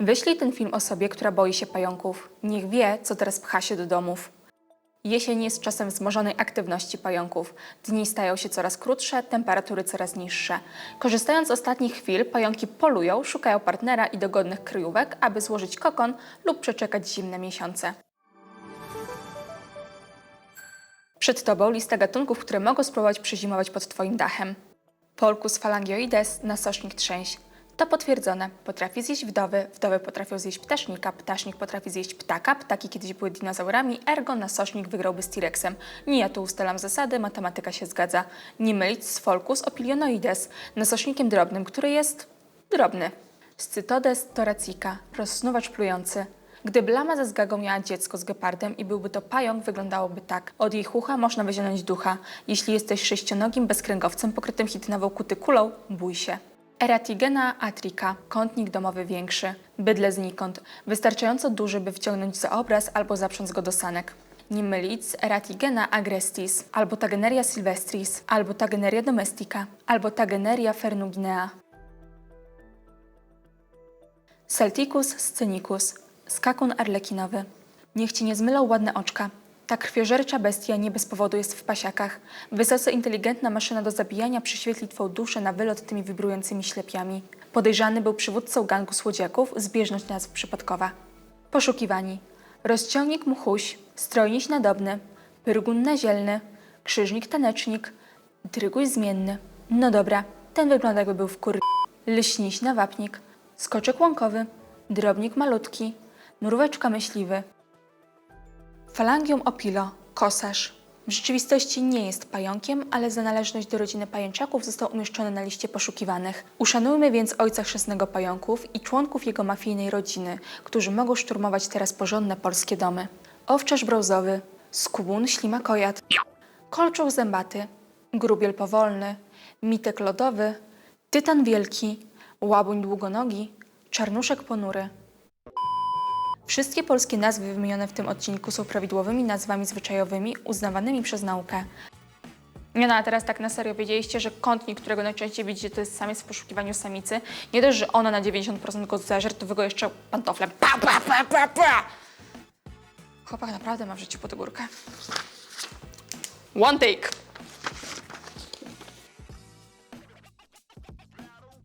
Wyślij ten film osobie, która boi się pająków. Niech wie, co teraz pcha się do domów. Jesień jest czasem wzmożonej aktywności pająków. Dni stają się coraz krótsze, temperatury coraz niższe. Korzystając z ostatnich chwil, pająki polują, szukają partnera i dogodnych kryjówek, aby złożyć kokon lub przeczekać zimne miesiące. Przed Tobą lista gatunków, które mogą spróbować przezimować pod Twoim dachem. Polcus phalangioides, nasocznik trzęś. To potwierdzone. Potrafi zjeść wdowy, wdowy potrafią zjeść ptasznika, ptasznik potrafi zjeść ptaka, ptaki kiedyś były dinozaurami, ergo nasocznik wygrałby z T-Rexem. Nie ja tu ustalam zasady, matematyka się zgadza. Nie mylić z Folcus opilionoides, nasocznikiem drobnym, który jest drobny. Scytodes thoracica, rozsnuwacz plujący. Gdyby lama ze zgagą miała dziecko z gepardem i byłby to pająk, wyglądałoby tak. Od jej chucha można wyzionąć ducha. Jeśli jesteś sześcionogim bezkręgowcem pokrytym chitynową kutykulą, bój się. Eratigena atrica, kątnik domowy większy, bydle znikąd, wystarczająco duży, by wciągnąć za obraz albo zaprząc go do sanek. Nie mylić z Eratigena agrestis, albo Tageneria sylvestris, albo Tageneria domestica, albo Tageneria fernuginea. Celticus scenicus, skakun arlekinowy. Niech ci nie zmylą ładne oczka. Ta krwiożercza bestia nie bez powodu jest w pasiakach. Wysoce inteligentna maszyna do zabijania przyświetli twą duszę na wylot tymi wibrującymi ślepiami. Podejrzany był przywódcą gangu słodziaków, zbieżność nazw przypadkowa. Poszukiwani. Rozciągnik muchuś, strojniś nadobny, pyrgun nazielny, krzyżnik tanecznik, dryguś zmienny. No dobra, ten wygląda jakby był w kur... Leśniś nawapnik, skoczek łąkowy, drobnik malutki, mróweczka myśliwy, Falangium opilo, kosarz. W rzeczywistości nie jest pająkiem, ale za należność do rodziny pajęczaków został umieszczony na liście poszukiwanych. Uszanujmy więc ojca chrzestnego pająków i członków jego mafijnej rodziny, którzy mogą szturmować teraz porządne polskie domy. Owczarz brązowy, skubun ślimakojad, kolczoł zębaty, grubiel powolny, mitek lodowy, tytan wielki, łabuń długonogi, czarnuszek ponury. Wszystkie polskie nazwy wymienione w tym odcinku są prawidłowymi nazwami zwyczajowymi uznawanymi przez naukę. No, a teraz tak na serio wiedzieliście, że kątnik, którego najczęściej widzicie, to jest samiec w poszukiwaniu samicy. Nie dość, że ona na 90% go zeżer, to wy go jeszcze pantoflem. Pa, pa, pa, pa, pa. Chłopak naprawdę ma w życiu pod górkę. One take.